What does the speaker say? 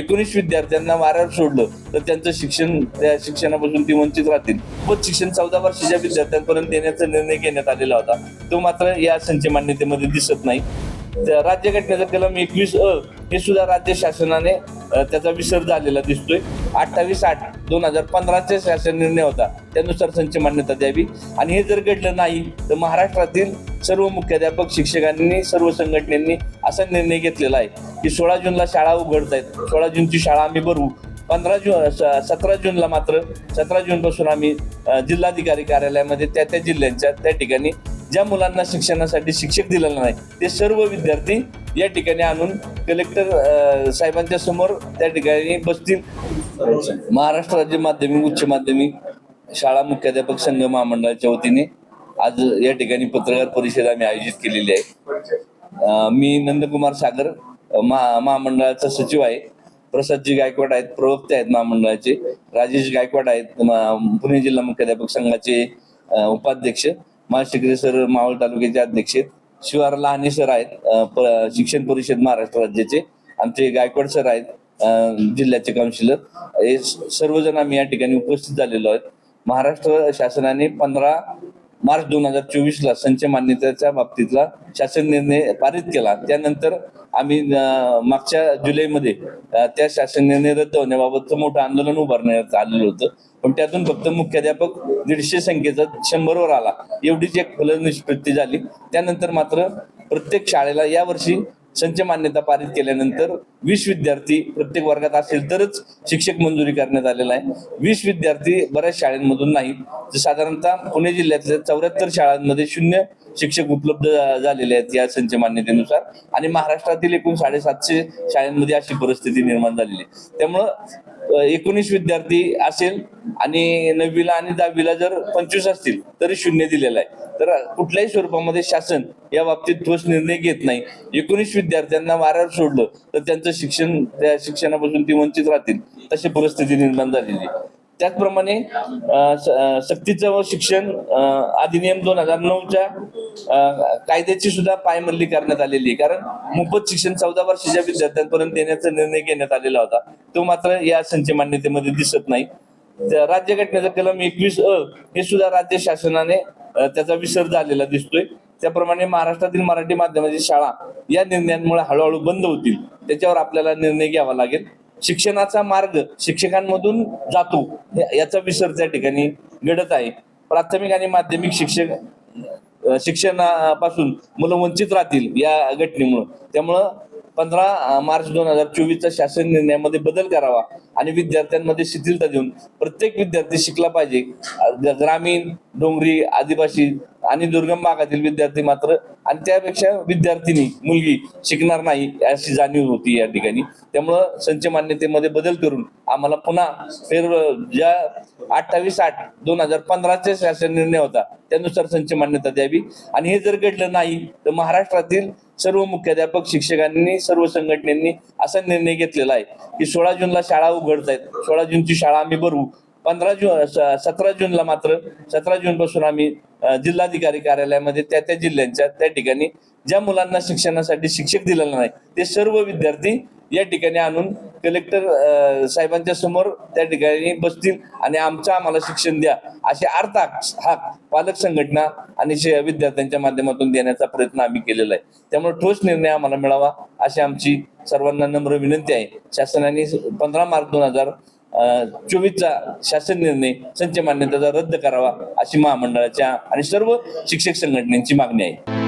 एकोणीस विद्यार्थ्यांना मारायला सोडलं तर त्यांचं शिक्षण त्या शिक्षणापासून ती वंचित राहतील. पण शिक्षण चौदा वर्षाच्या विद्यार्थ्यांपर्यंत देण्याचा निर्णय घेण्यात आलेला होता. तो मात्र या संच मान्यतेमध्ये दिसत नाही. त्या राज्यघटनेचा कलम एकवीस अ हे सुद्धा राज्य शासनाने त्याचा विसर झालेला दिसतोय. अठ्ठावीस आठ दोन हजार पंधराचा शासन निर्णय होता. त्यानुसार संच मान्यता द्यावी. आणि हे जर घडलं नाही तर महाराष्ट्रातील सर्व मुख्याध्यापक शिक्षकांनी सर्व संघटनेनी असा निर्णय घेतलेला आहे की सोळा जूनला शाळा उघडत आहेत. सोळा जूनची शाळा आम्ही भरवू. पंधरा जून स- सतरा जूनला मात्र सतरा जूनपासून आम्ही जिल्हाधिकारी कार्यालयामध्ये त्या त्या जिल्ह्यांच्या त्या ठिकाणी ज्या मुलांना शिक्षणासाठी शिक्षक दिलेला नाही ते सर्व विद्यार्थी या ठिकाणी आणून कलेक्टर साहेबांच्या समोर त्या ठिकाणी बसतील. महाराष्ट्र राज्य माध्यमिक उच्च माध्यमिक शाळा मुख्याध्यापक संघ महामंडळाच्या वतीने आज या ठिकाणी पत्रकार परिषद आम्ही आयोजित केलेली आहे. मी नंदकुमार सागर महा महामंडळाचा सचिव आहे. प्रसादजी गायकवाड आहेत प्रवक्ते आहेत महामंडळाचे. राजेश गायकवाड आहेत पुणे जिल्हा मुख्याध्यापक संघाचे उपाध्यक्ष. महाशिकरे सर मावळ तालुक्याचे अध्यक्ष आहेत. शिवार लहाने सर आहेत शिक्षण परिषद महाराष्ट्र राज्याचे. आमचे गायकवाड सर आहेत जिल्ह्याचे काउन्सिलर. हे सर्वजण आम्ही या ठिकाणी उपस्थित झालेलो आहेत. महाराष्ट्र शासनाने पंधरा मार्च दोन हजार चोवीस ला संच मान्यतेच्या बाबतीतला शासन निर्णय पारित केला. त्यानंतर आम्ही मागच्या जुलैमध्ये त्या शासन निर्णय रद्द होण्याबाबतचं मोठं आंदोलन उभारण्यात आलेलं होतं. पण त्यातून फक्त मुख्याध्यापक दीडशे संख्येचा शंभरवर आला. एवढीच एक फलनिष्पत्ती झाली. त्यानंतर मात्र प्रत्येक शाळेला यावर्षी संच मान्यता पारित केल्यानंतर वीस विद्यार्थी प्रत्येक वर्गात असेल तरच शिक्षक मंजुरी करण्यात आलेला आहे. वीस विद्यार्थी बऱ्याच शाळांमधून नाही साधारणतः पुणे जिल्ह्यातल्या चौऱ्याहत्तर शाळांमध्ये शून्य शिक्षक उपलब्ध झालेले आहेत या संच मान्यतेनुसार आणि महाराष्ट्रातील एकूण साडेसातशे शाळांमध्ये अशी परिस्थिती निर्माण झालेली आहे. त्यामुळं एकोणीस विद्यार्थी असेल आणि नववीला आणि दहावीला जर पंचवीस असतील तरी शून्य दिलेलं आहे. तर कुठल्याही स्वरूपामध्ये शासन या बाबतीत ठोस निर्णय घेत नाही. एकोणीस विद्यार्थ्यांना वाऱ्यावर सोडलं तर त्यांचं शिक्षण त्या शिक्षणापासून ती वंचित राहतील तशी परिस्थिती निर्माण झालेली आहे. त्याचप्रमाणे सक्तीचं व शिक्षण अधिनियम दोन हजार नऊच्या कायद्याची सुद्धा पायमल्ली करण्यात आलेली आहे. कारण मोफत शिक्षण चौदा वर्षाच्या विद्यार्थ्यांपर्यंत देण्याचा निर्णय घेण्यात आलेला होता. तो मात्र या संच मान्यतेमध्ये दिसत नाही. राज्यघटनेचा कलम एकवीस अ हे सुद्धा राज्य शासनाने त्याचा विसर झालेला दिसतोय. त्याप्रमाणे महाराष्ट्रातील मराठी माध्यमाची शाळा या निर्णयांमुळे हळूहळू बंद होतील. त्याच्यावर आपल्याला निर्णय घ्यावा लागेल. शिक्षणाचा मार्ग शिक्षकांमधून जातो याचा विसर त्या ठिकाणी घडत आहे. प्राथमिक आणि माध्यमिक शिक्षक शिक्षणापासून मुलं वंचित राहतील या घटनेमुळं. त्यामुळं पंधरा मार्च दोन हजार चोवीसच्या शासन निर्णयामध्ये बदल करावा आणि विद्यार्थ्यांमध्ये शिथिलता देऊन प्रत्येक विद्यार्थी शिकला पाहिजे. ग्रामीण डोंगरी आदिवासी आणि दुर्गम भागातील विद्यार्थी मात्र आणि त्यापेक्षा विद्यार्थिनी मुलगी शिकणार नाही अशी जाणीव होती या ठिकाणी. त्यामुळं संच मान्यतेमध्ये बदल करून आम्हाला पुन्हा फेर ज्या अठ्ठावीस आठ दोन हजार पंधराचा शासन निर्णय होता त्यानुसार संच मान्यता द्यावी. आणि हे जर घडलं नाही तर महाराष्ट्रातील सर्व मुख्याध्यापक शिक्षकांनी सर्व संघटनेनी असा निर्णय घेतलेला आहे की सोळा जूनला शाळा उघडत आहेत सोळा जूनची शाळा आम्ही भरवू. पंधरा जून सतरा जूनला मात्र सतरा जून पासून आम्ही जिल्हाधिकारी कार्यालयामध्ये त्या त्या जिल्ह्यांच्या त्या ठिकाणी ज्या मुलांना शिक्षणासाठी शिक्षक दिलेला नाही ते सर्व विद्यार्थी या ठिकाणी आणून कलेक्टर साहेबांच्या समोर त्या ठिकाणी बसतील आणि आमचं आम्हाला शिक्षण द्या असे अर्थ हाक पालक संघटना आणि विद्यार्थ्यांच्या माध्यमातून देण्याचा प्रयत्न आम्ही केलेला आहे. त्यामुळे ठोस निर्णय आम्हाला मिळावा अशी आमची सर्वांना नम्र विनंती आहे. शासनाने पंधरा मार्च दोन हजार चोवीसचा शासन निर्णय संच मान्यतेचा रद्द करावा अशी महामंडळाच्या आणि सर्व शिक्षक संघटनेची मागणी आहे.